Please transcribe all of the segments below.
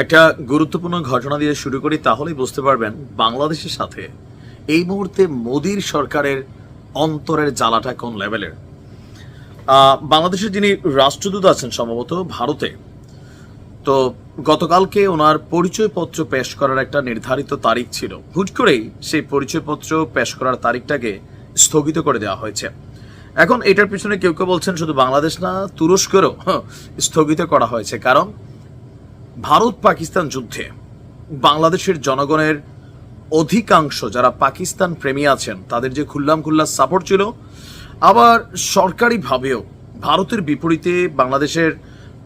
একটা গুরুত্বপূর্ণ ঘটনা দিয়ে শুরু করি তাহলেই বুঝতে পারবেন বাংলাদেশের সাথে এই মুহূর্তে মোদীর সরকারের অন্তরের জ্বালাটা কোন লেভেলের। বাংলাদেশের যিনি রাষ্ট্রদূত আছেন সম্ভবত ভারতে তো গতকালকে ওনার পরিচয়পত্র পেশ করার একটা নির্ধারিত তারিখ ছিল। হুট করেই সেই পরিচয়পত্র পেশ করার তারিখটাকে স্থগিত করে দেওয়া হয়েছে। এখন এটার পিছনে কেউ কেউ বলছেন শুধু বাংলাদেশ না তুরস্কেরও হ্যাঁ, স্থগিত করা হয়েছে। কারণ ভারত পাকিস্তান যুদ্ধে বাংলাদেশের জনগণের অধিকাংশ যারা পাকিস্তান প্রেমী আছেন, তাদের যে খুল্লাম খুল্লা সাপোর্ট ছিল, আবার সরকারিভাবেও ভারতের বিপরীতে বাংলাদেশের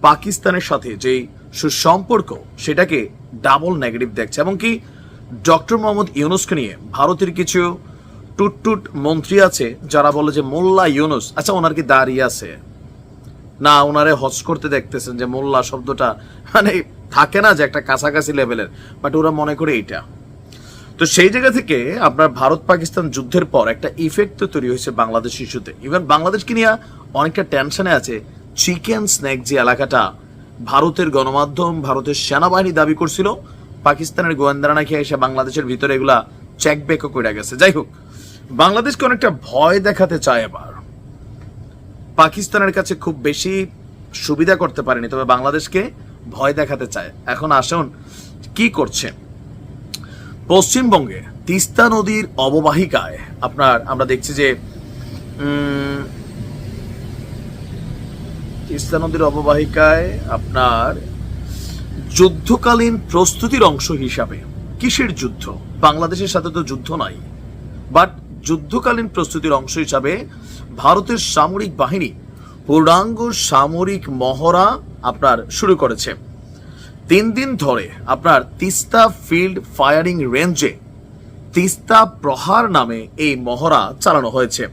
পাকিস্তানের সাথে যেই সুসম্পর্ক, সেটাকে ডাবল নেগেটিভ দেখছে। এমনকি ডক্টর মোহাম্মদ ইউনুসকে নিয়ে ভারতের কিছু টুটটুট মন্ত্রী আছে, যারা বলে যে মোল্লা ইউনুস আচ্ছা ওনার কি দাঁড়িয়ে আছে? না, ওনারে হজ করতে দেখতেছেন যে মোল্লা শব্দটা মানে থাকে না যে একটা কাছাকাছি লেভেলের বাট ওরা মনে করে এইটা। তো সেই জায়গা থেকে আপনার ভারত পাকিস্তান যুদ্ধের পর একটা ইফেক্ট তো তৈরি হয়েছে বাংলাদেশ ইস্যুতে। ইভেন বাংলাদেশকে নিয়ে অনেকটা টেনশনে আছে। চিকেন স্ন্যাক যে এলাকাটা, ভারতের গণমাধ্যম, ভারতের সেনাবাহিনী দাবি করছিল, পাকিস্তানের গোয়েন্দারা নাকি এসে বাংলাদেশের ভিতরে এগুলা চেক ব্যাকও করে গেছে। যাই হোক, বাংলাদেশকে অনেকটা ভয় দেখাতে চায় এবার। পাকিস্তানের কাছে খুব বেশি সুবিধা করতে পারেনি, তবে বাংলাদেশকে ভয় দেখাতে চায়। এখন আসুন, কি করছে? পশ্চিমবঙ্গে তিস্তা নদীর অববাহিকায় আপনার, আমরা দেখছি যে তিস্তা নদীর অববাহিকায় আপনার যুদ্ধকালীন প্রস্তুতির অংশ হিসাবে। কিসের যুদ্ধ? বাংলাদেশের সাথে তো যুদ্ধ নাই। বাট যুদ্ধকালীন প্রস্তুতির অংশ হিসাবে ভারতের সামরিক বাহিনী পূর্ণাঙ্গ সামরিক মহড়া আপনার শুরু করেছে। তিন দিন ধরে আপনার তিস্তা ফিল্ড ফায়ারিং রেঞ্জে তিস্তা প্রহার নামে এই মহড়া চালানো হয়েছে।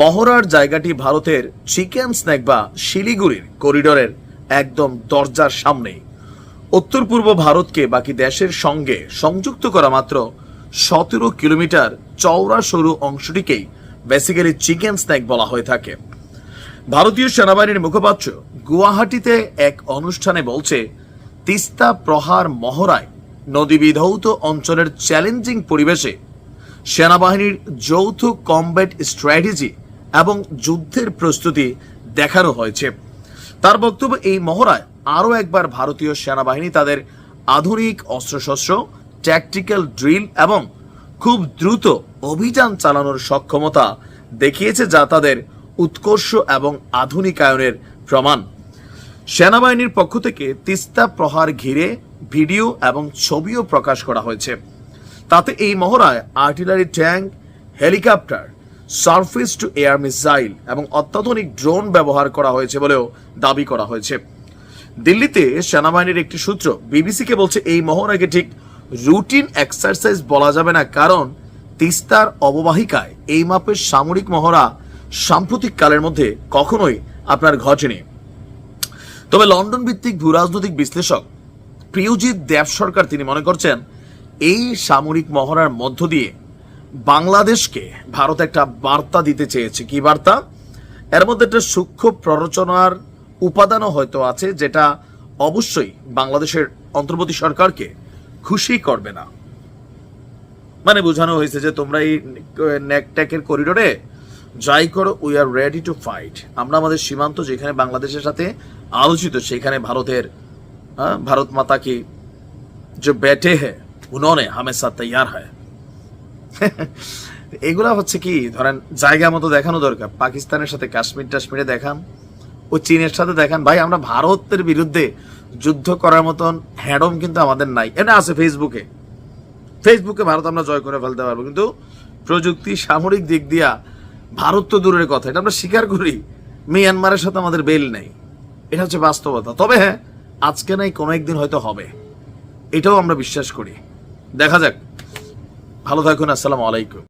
মহড়ার জায়গাটি ভারতের চিকেন স্ন্যাক বা শিলিগুড়ির করিডোরের একদম দরজার সামনেই। উত্তর পূর্ব ভারতকে বাকি দেশের সঙ্গে সংযুক্ত করা মাত্র সতেরো কিলোমিটার চওড়া সরু অংশটিকেই বেসিক্যালি চিকেন স্ন্যাক বলা হয়ে থাকে। ভারতীয় সেনাবাহিনীর মুখপাত্র গুয়াহাটিতে এক অনুষ্ঠানে বলছে, তিস্তা প্রহার মহড়ায় নদী বিধৌত অঞ্চলের চ্যালেঞ্জিং পরিবেশে সেনাবাহিনীর যৌথ কমব্যাট স্ট্র্যাটেজি এবং যুদ্ধের প্রস্তুতি দেখানো হয়েছে। তার বক্তব্য এই মহড়ায় আরও একবার ভারতীয় সেনাবাহিনী তাদের আধুনিক অস্ত্রশস্ত্র ট্যাকটিক্যাল ড্রিল এবং খুব দ্রুত অভিযান চালানোর সক্ষমতা দেখিয়েছে যা তাদের উৎকর্ষ এবং আধুনিকায়নের প্রমাণ। সেনাবাহিনীর পক্ষ থেকে তিস্তা প্রহার ঘিরে ভিডিও এবং ছবিও প্রকাশ করা হয়েছে। তাতে এই মহড়ায় artillery tank, helicopter, surface to air missile এবং অত্যাধুনিক ড্রোন ব্যবহার করা হয়েছে বলেও দাবি করা হয়েছে। দিল্লিতে সেনাবাহিনীর একটি সূত্র বিবিসিকে বলছে, এই মহড়াকে ঠিক রুটিন এক্সারসাইজ বলা যাবে না, কারণ তিস্তার অববাহিকায় এই মাপের সামরিক মহড়া সাম্প্রতিক কালের মধ্যে কখনোই আপনার ঘটেনি তবে লন্ডন ভিত্তিক ভূরাজনৈতিক বিশ্লেষক প্রিয়জিৎ দেব সরকার তিনি মনে করছেন, এই সামরিক মহড়ার মধ্য দিয়ে বাংলাদেশকে ভারত একটা বার্তা দিতে চেয়েছে। কি বার্তা? এর মধ্যে একটা সূক্ষ্ম প্ররোচনার উপাদানও হয়তো আছে, যেটা অবশ্যই বাংলাদেশের অন্তর্বর্তী সরকারকে খুশি করবে না। মানে বোঝানো হয়েছে যে তোমরা এই নেকটেকের করিডোরে যাই করো we are ready to fight আমরা আমাদের সীমান্ত যেখানে বাংলাদেশের সাথে আলোচিত, সেখানে ভারতের হ্যাঁ, ভারত মাতা কি যে ব্যাটে হে, উনোনে হামেশা তৈয়ার হয়। এগুলা হচ্ছে কি, ধরেন জায়গা মতো দেখানো দরকার। পাকিস্তানের সাথে কাশ্মীর টাশ্মীরে দেখান, ও চীনের সাথে দেখান। ভাই, আমরা ভারতের বিরুদ্ধে যুদ্ধ করার মতন হ্যাডম কিন্তু আমাদের নাই। এটা আছে ফেসবুকে ফেসবুকে ভারত আমরা জয় করে ফেলতে পারব। কিন্তু প্রযুক্তি সামরিক দিক দিয়া ভারত তো দূরের কথা, এটা আমরা স্বীকার করি। মিয়ানমারের সাথে আমাদের বেল নেই। এটা হচ্ছে বাস্তবতা। তবে হ্যাঁ আজকে নাই কোনো একদিন হয়তো হবে। এটাও আমরা বিশ্বাস করি। দেখা যাক। ভালো থাকুন, আসসালামু আলাইকুম।